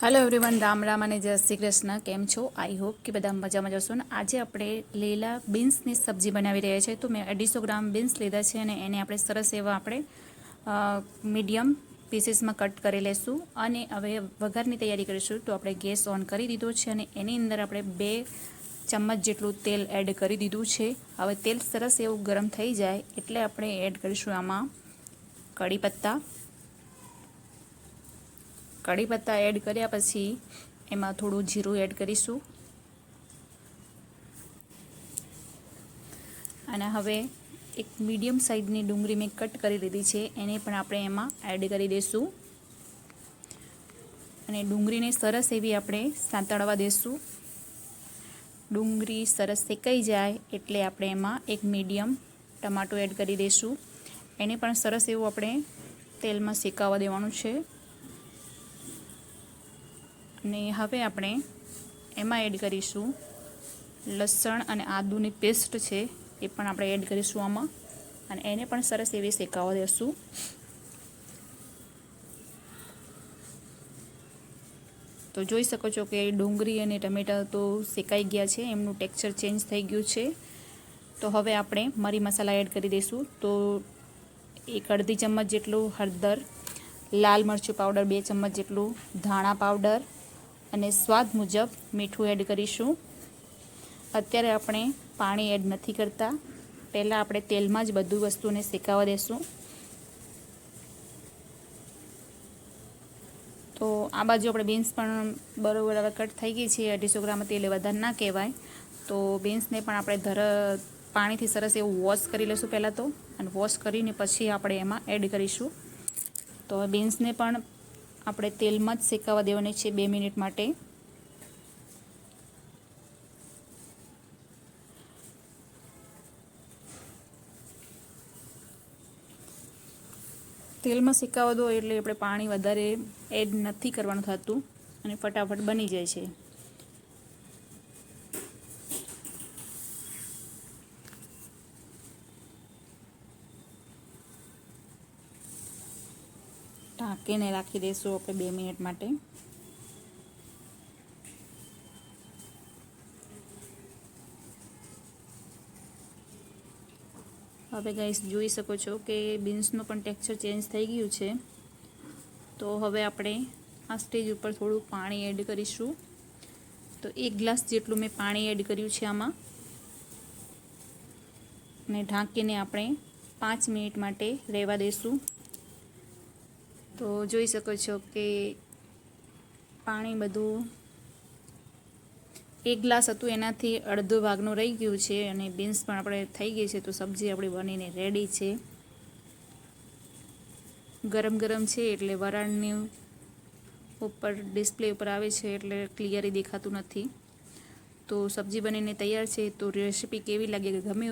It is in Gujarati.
હેલો એવરીવન રામ રામ અને જય શ્રી કૃષ્ણ. કેમ છો? આઈ હોપ કે બધા મજામાં જશો ને આજે આપણે લીલા બીન્સની સબ્જી બનાવી રહ્યા છીએ. તો મેં અઢીસો ગ્રામ બીન્સ લીધા છે અને એને આપણે સરસ એવા આપણે મીડિયમ પીસીસમાં કટ કરી લેશું. અને હવે વઘારની તૈયારી કરીશું. તો આપણે ગેસ ઓન કરી દીધો છે અને એની અંદર આપણે બે ચમચ જેટલું તેલ એડ કરી દીધું છે. હવે તેલ સરસ એવું ગરમ થઈ જાય એટલે આપણે એડ કરીશું આમાં કડી પત્તા. કઢી પત્તા એડ કર્યા પછી એમાં થોડું જીરું એડ કરીશું. અને હવે એક મીડિયમ સાઇઝની ડુંગળી મેં કટ કરી લીધી છે, એને પણ આપણે એમાં એડ કરી દઈશું. અને ડુંગળીને સરસ એવી આપણે સાંતળવા દઈશું. ડુંગળી સરસ શેકાઈ જાય એટલે આપણે એમાં એક મીડિયમ ટમાટો એડ કરી દઈશું. એને પણ સરસ એવું આપણે તેલમાં શેકાવા દેવાનું છે. અને હવે આપણે એમાં એડ કરીશું લસણ અને આદુની પેસ્ટ છે, એ પણ આપણે એડ કરીશું આમાં. અને એને પણ સરસ એવી શેકાવા દેશું. તો જોઈ શકો છો કે ડુંગળી અને ટમેટા તો શેકાઈ ગયા છે, એમનું ટેક્સચર ચેન્જ થઈ ગયું છે. તો હવે આપણે મરી મસાલા એડ કરી દઈશું. તો એક અડધી ચમચ જેટલું હળદર, લાલ મરચું પાવડર, બે ચમચ જેટલું ધાણા પાવડર અને સ્વાદ મુજબ મીઠું એડ કરીશું. અત્યારે આપણે પાણી એડ નથી કરતા. પહેલાં આપણે તેલમાં જ બધું વસ્તુને શેકાવા દેશું. તો આ બાજુ આપણે બીન્સ પણ બરોબર કટ થઈ ગઈ છે. અઢીસો ગ્રામ તેલ વધારે ના કહેવાય. તો બીન્સને પણ આપણે ધર પાણીથી સરસ એવું વોશ કરી લઈશું પહેલાં તો. અને વોશ કરીને પછી આપણે એમાં એડ કરીશું. તો બીન્સને પણ આપણે તેલમાં જ શેકાવા દેવાની છે બે મિનિટ માટે. તેલમાં શેકાવા દો એટલે આપણે પાણી વધારે એડ નથી કરવાનું થતું અને ફટાફટ બની જાય છે. ઢાંકીને રાખી દઈશું આપણે બે મિનિટ માટે. હવે ગાઈસ જોઈ શકો છો કે બીન્સનું પણ ટેક્સચર ચેન્જ થઈ ગયું છે. તો હવે આપણે આ સ્ટેજ ઉપર થોડું પાણી એડ કરીશું. તો એક ગ્લાસ જેટલું મેં પાણી એડ કર્યું છે આમાં. અને ઢાંકીને આપણે પાંચ મિનિટ માટે રહેવા દઈશું તો જોઈ શકો છો કે પાણી બધું એક ગ્લાસ હતું, એનાથી અડધો ભાગનું રહી ગયું છે અને બીન્સ પણ આપણે થઈ ગઈ છે, તો સબ્જી આપણી બનીને રેડી છે. ગરમ ગરમ છે એટલે વરાળની ઉપર ડિસ્પ્લે ઉપર આવે છે એટલે ક્લિયરી દેખાતું નથી. તો સબ્જી બનીને તૈયાર છે, તો રેસીપી કેવી લાગે ગમે